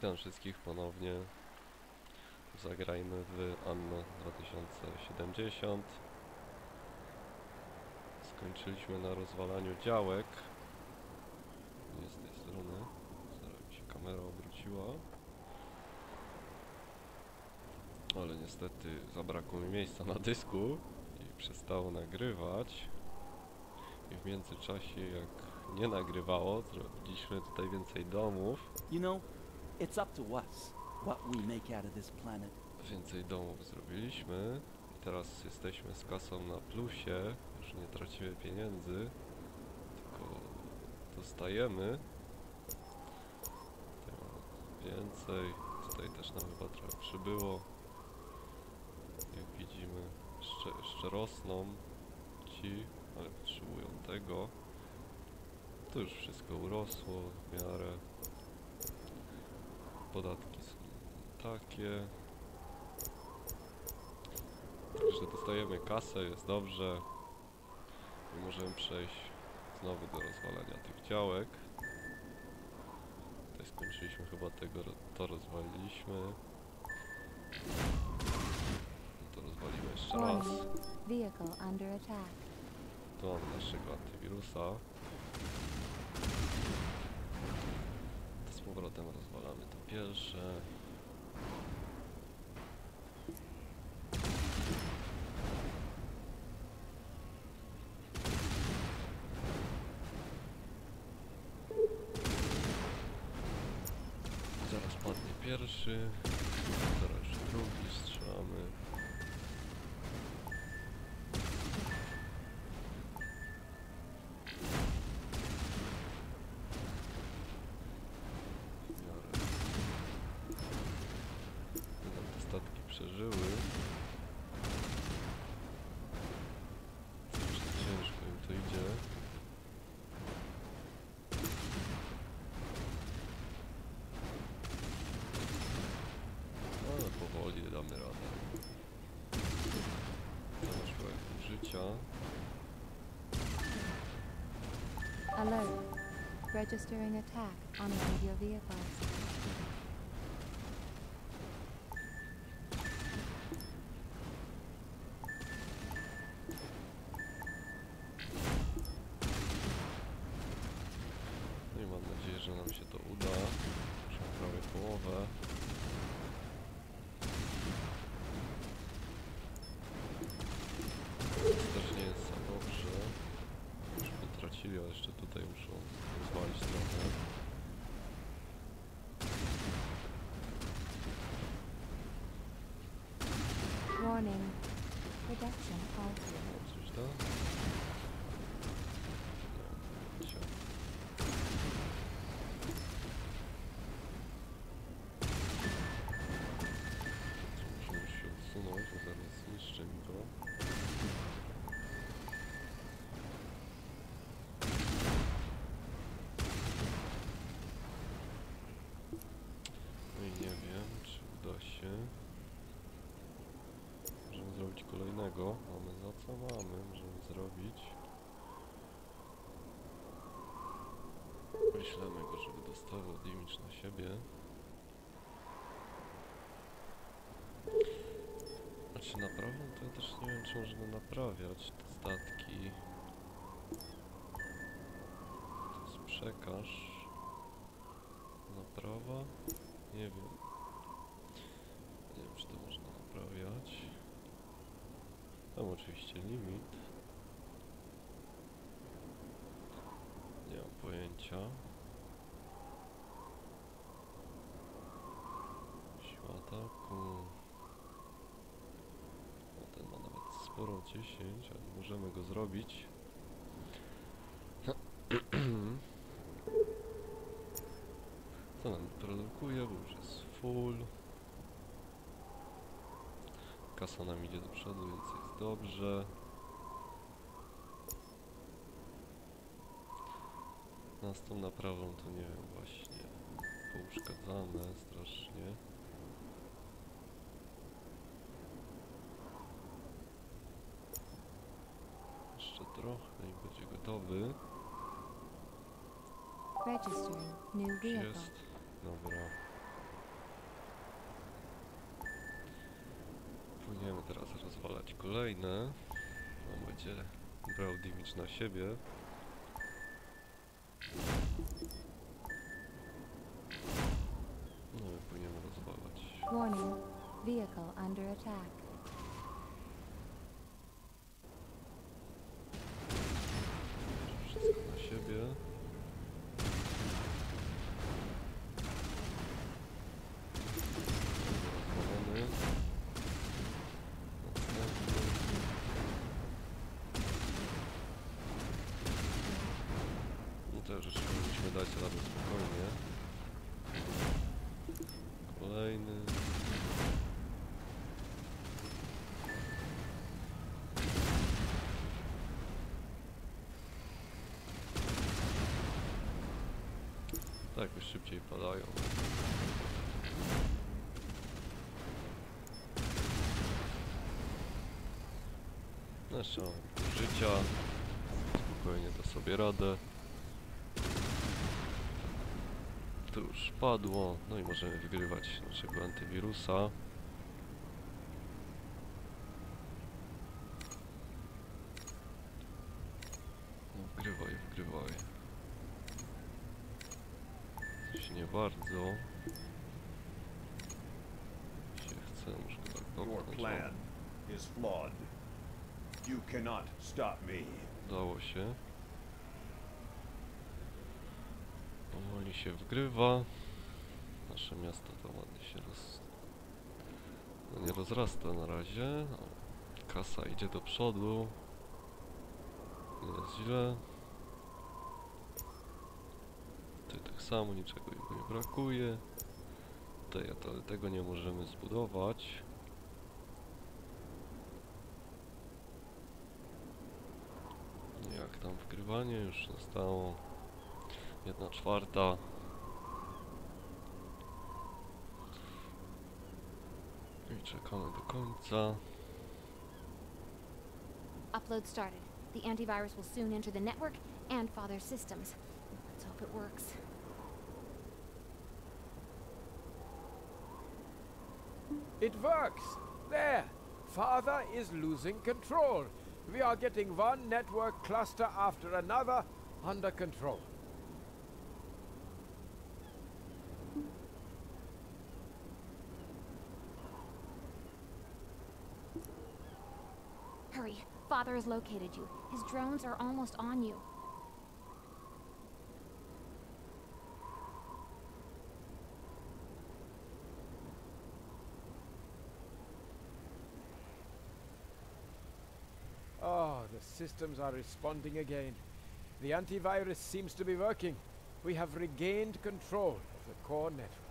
Witam wszystkich ponownie. Zagrajmy w Anno 2070. Skończyliśmy na rozwalaniu działek. Nie z tej strony. Zaraz mi się kamera obróciła. Ale niestety zabrakło mi miejsca na dysku i przestało nagrywać. I w międzyczasie jak nie nagrywało, zrobiliśmy tutaj więcej domów. You know, it's up to us what we make out of this planet. Więcej domów zrobiliśmy i teraz jesteśmy z kasą na plusie, już nie tracimy pieniędzy, tylko dostajemy. Więcej, tutaj też nam chyba trochę przybyło. Jak widzimy, jeszcze, jeszcze rosną ci, ale potrzebują tego. To już wszystko urosło w miarę. Podatki są takie. Także dostajemy kasę, jest dobrze. I możemy przejść znowu do rozwalania tych działek. Tutaj skończyliśmy chyba tego, to rozwaliliśmy. To rozwalimy jeszcze raz. Tu mamy naszego antywirusa. Powrotem rozwalamy to pierwsze. Zaraz padnie pierwszy. Zaraz drugi strzelamy. Przeżyły. Ciężko im to idzie. Ale powoli damy radę. Zamiast projektu życia. Alert. Registering attack on one of your vehicles. Jeszcze tutaj muszą rozwalić trochę. Warning. Production halted. Coś da? Co mamy, możemy zrobić. Wyślemy go, żeby dostawał damage na siebie. Znaczy naprawą to ja też nie wiem, czy można naprawiać te statki. To jest przekaż. Naprawa? Nie wiem. Nie wiem, czy to można naprawiać. Oczywiście limit. Nie mam pojęcia. Siła ataku. O, ten ma nawet sporo 10, ale możemy go zrobić. Co nam produkuje, bo już jest full. Kasa nam idzie do przodu, więc jest dobrze. Z tą naprawą to nie wiem, właśnie pouszkadzane strasznie. Jeszcze trochę i będzie gotowy. Registering new Już vehicle. jest. Dobra. Będziemy teraz rozwalać kolejne. On będzie brał damage na siebie. No i płyniemy rozwalać. Warning. Vehicle under attack. Wszystko na siebie. Rozwalony. Następny. No też dać radę spokojnie. Kolejny. Tak, już szybciej padają. Mam życia. Spokojnie da sobie radę. To już padło. No i możemy wygrywać naszego antywirusa. No, wgrywaj, wgrywaj. Coś nie bardzo. Się chce, muszę tak popchnąć. O, plan Powoli się wgrywa. Nasze miasto to ładnie się roz... No nie rozrasta na razie. O, kasa idzie do przodu. Nie jest źle. Tutaj tak samo, niczego nie brakuje. Tutaj ale tego nie możemy zbudować. Jak tam wgrywanie już zostało jedna czwarta. I czekamy do końca. Upload started. The antivirus will soon enter the network and father's systems. Let's hope it works. It works! There! Father is losing control. We are getting one network cluster after another under control. Father has located you. His drones are almost on you. Oh, the systems are responding again. The antivirus seems to be working. We have regained control of the core network.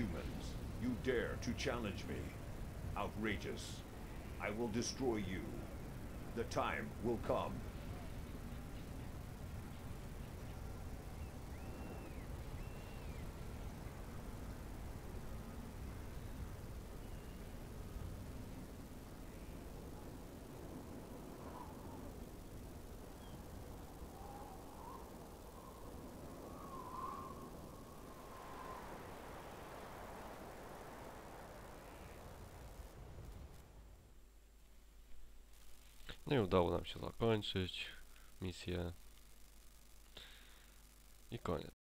Humans, you dare to challenge me. Outrageous. I will destroy you. The time will come. No i udało nam się zakończyć misję. I koniec.